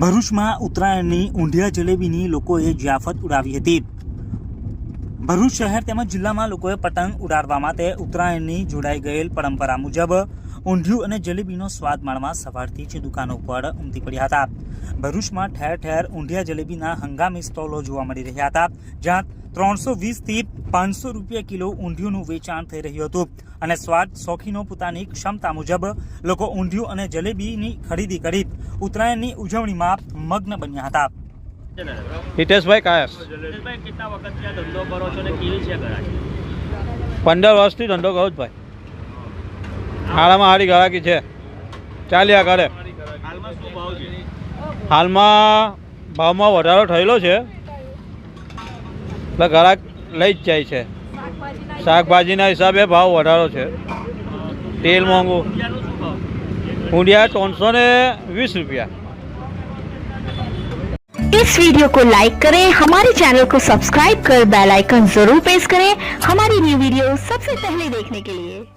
ભરૂચમાં ઉત્તરાયણની ઊંધિયા જલેબીની લોકોએ જિયાફત ઉડાવી હતી. ભરૂચ શહેર તેમજ જિલ્લામાં લોકોએ પતંગ ઉડાડવા માટે ઉત્તરાયણની જોડાઈ ગયેલ પરંપરા મુજબ ઊંધિયું અને જલેબીનો સ્વાદ માણવા સવારથી જ દુકાનો પર ઉમટી પડ્યા હતા. ભરૂચમાં ઠેર ઠેર ઊંધિયા જલેબીના હંગામી સ્ટોલો જોવા મળી રહ્યા હતા, જ્યાં ત્રણસો વીસથી પાંચસો રૂપિયા કિલો ઊંધિયુંનું વેચાણ થઈ રહ્યું હતું અને સ્વાદ શોખીનો પોતાની ક્ષમતા મુજબ લોકો ઊંધિયું અને જલેબીની ખરીદી કરી ઉત્તરાયણની ઉજવણીમાં મગ્ન બન્યા હતા. હિતેશભાઈ કાયસ. કેટલા વખતથી આ ધંધો કરો છો કેવી પંદર વર્ષથી ધંધો કરું જ ભાઈ. હારામાં હારી ગરાકી છે. ચાલ્યા કરે. હાલમાં શું ભાવ છે? હાલમાં ભાવમાં વધારો થયેલો છે. એટલે ગ્રાહક લઈ જ જાય છે શાકભાજીના હિસાબે ભાવ વધારો છે તેલ મોંઘું ઊંધિયાનો શું ભાવ ઊંધિયા ત્રણસો ને વીસ રૂપિયા इस वीडियो को लाइक करें हमारे चैनल को सब्सक्राइब कर बेल आइकन जरूर प्रेस करें हमारी न्यू वीडियो सबसे पहले देखने के लिए